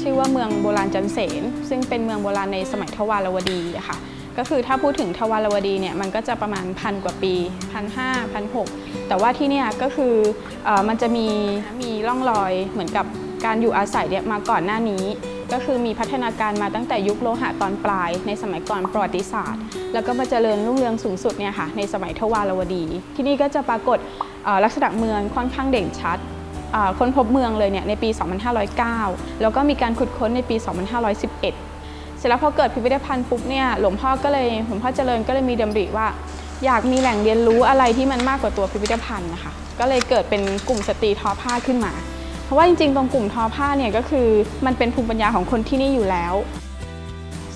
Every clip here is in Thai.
ชื่อว่าเมืองโบราณจันเสน ซึ่งเป็นเมืองโบราณในสมัยทวารวดีค่ะก็คือถ้าพูดถึงทวารวดีเนี่ยมันก็จะประมาณพันกว่าปีพันห้าพันหกแต่ว่าที่เนี่ยก็คืออมันจะมีมีร่องรอยเหมือนกับการอยู่อาศัยเนี่ยมาก่อนหน้านี้ ก็คือมีพัฒนาการมาตั้งแต่ยุคโลหะตอนปลาย ในสมัยก่อนประวัติศาสตร์ แล้วก็มาเจริญรุ่งเรืองสูงสุดเนี่ยค่ะในสมัยทวารวดี ที่นี่ก็จะปรากฏลักษณะเมืองค่อนข้างเด่นชัด ค้นพบเมืองเลยเนี่ยในปี 2509 แล้วก็มีการขุดค้นในปี 2511 เสร็จแล้วพอเกิดพิพิธภัณฑ์ปุ๊บเนี่ยหลวงพ่อก็เลยหลวงพ่อเจริญก็เลยมีดำริว่า อยากมีแหล่งเรียนรู้อะไรที่มันมากกว่าตัวพิพิธภัณฑ์นะคะก็เลยเกิดเป็นกลุ่มสตรีทอผ้าขึ้นมา เพราะว่าจริงๆ ตรงกลุ่มทอผ้าเนี่ยก็คือมันเป็นภูมิปัญญาของคนที่นี่อยู่แล้ว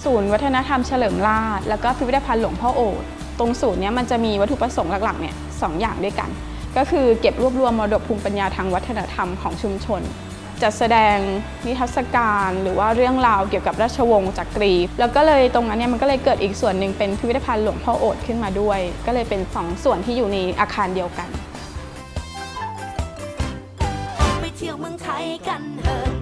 ศูนย์วัฒนธรรมเฉลิมราชแล้วก็พิพิธภัณฑ์หลวงพ่อโอษฐ์ตรงศูนย์เนี้ยมันจะมีวัตถุประสงค์หลักๆเนี่ยสองอย่างด้วยกัน ก็คือเก็บรวบรวมมรดกภูมิปัญญาทางวัฒนธรรมของชุมชน จัดแสดงนิทรรศการหรือว่าเรื่องราวเกี่ยวกับราชวงศ์จักรี แล้วก็เลยตรงนั้นเนี่ยมันก็เลยเกิดอีกส่วนหนึ่งเป็นพิพิธภัณฑ์หลวงพ่อโอดขึ้นมาด้วย ก็เลยเป็นสองส่วนที่อยู่ในอาคารเดียวกัน ไปเที่ยวเมืองไทยกันเถอะ